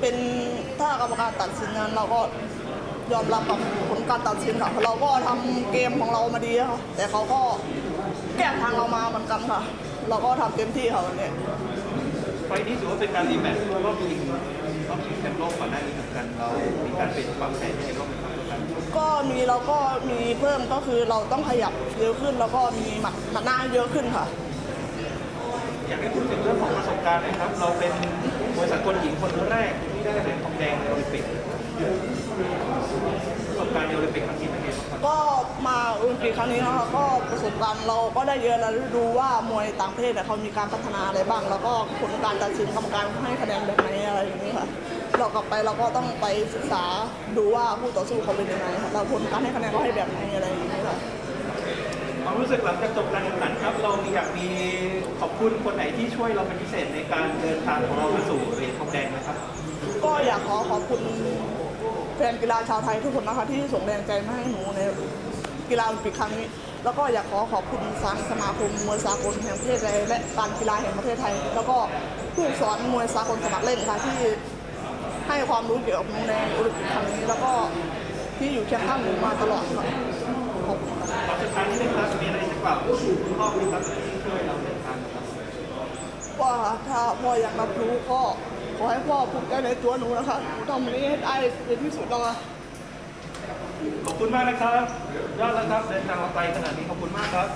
เป็นถ้ากรรมการตัดสินนั้นเราก็ยอมรับกับผลการตัดสินค่ะเราก็ทำเกมของเรามาดีค่ะแต่เขาก็แก้ทางเรามาเหมือนกันค่ะ เราก็ทำเต็มที่ค่ะวันนี้ ไฟล์นี้ถือว่าเป็นการรีแมตช์รอบชิงรอบชิงแชมป์โลกก่อนหน้านี้เหมือนกันเรา มีการเปลี่ยนความแผนยังไงบ้างไหมครับตัวกันก็มีเราก็มีเพิ่มก็คือเราต้องขยับเร็วขึ้นแล้วก็มีหมัดหมัดหน้าเยอะขึ้นค่ะ อยากให้พูดถึงเรื่องของประสบการณ์หน่อยครับ เราเป็น มวยสากลหญิงคนแรกที่ได้เหรียญทองแดงในโอลิมปิกประสบการณ์ในโอลิมปิกครั้งนี้เป็นไงบ้างครับก็มาโอลิมปิกครั้งนี้นะคะก็ประสบการณ์เราก็ได้เยอะแล้วดูว่ามวยต่างประเทศเนี่ยเขามีการพัฒนาอะไรบ้าง แล้วก็ผลการตัดสินกรรมการให้คะแนนแบบไหนอะไรอย่างนี้ค่ะเรากลับไปเราก็ต้องไปศึกษาดูว่าผู้ต่อสู้เขาเป็นยังไงค่ะเราผลการให้คะแนนเขาให้แบบไหนอะไรอย่างนี้ค่ะความรู้สึกหลังจากจบการแข่งขันครับเรามีอยากมี ขอบคุณคนไหนที่ช่วยเราเป็นพิเศษในการเดินทางของเราไปสู่เหรียญทองแดงนะครับ ก็อยากขอขอบคุณแฟนกีฬาชาวไทยทุกคนนะคะที่ส่งแรงใจมาให้หนูในกีฬาโอลิมปิกครั้งนี้ แล้วก็อยากขอขอบคุณทางสมาคมมวยสากลแห่งประเทศไทยและการกีฬาแห่งประเทศไทย แล้วก็ผู้สอนมวยสากลสมัครเล่นค่ะที่ให้ความรู้เกี่ยวกับหนูในโอลิมปิกครั้งนี้ แล้วก็ที่อยู่เคียงข้างหนูมาตลอดค่ะขอบคุณค่ะตอนสุดท้ายนี้นะครับมีอะไรจะกล่าวถึงคุณพ่อไหมครับที่ช่วยเราเดินทางนะครับ ว่าถ้าพ่ออยากรับรู้ก็ขอให้พ่อภูมิใจในตัวหนูนะคะหนูทำมันนี้ให้ได้เป็นที่สุดแล้วค่ะ ขอบคุณมากนะครับยอดแล้วครับเดินทางมาไกลขนาดนี้ขอบคุณมากครับ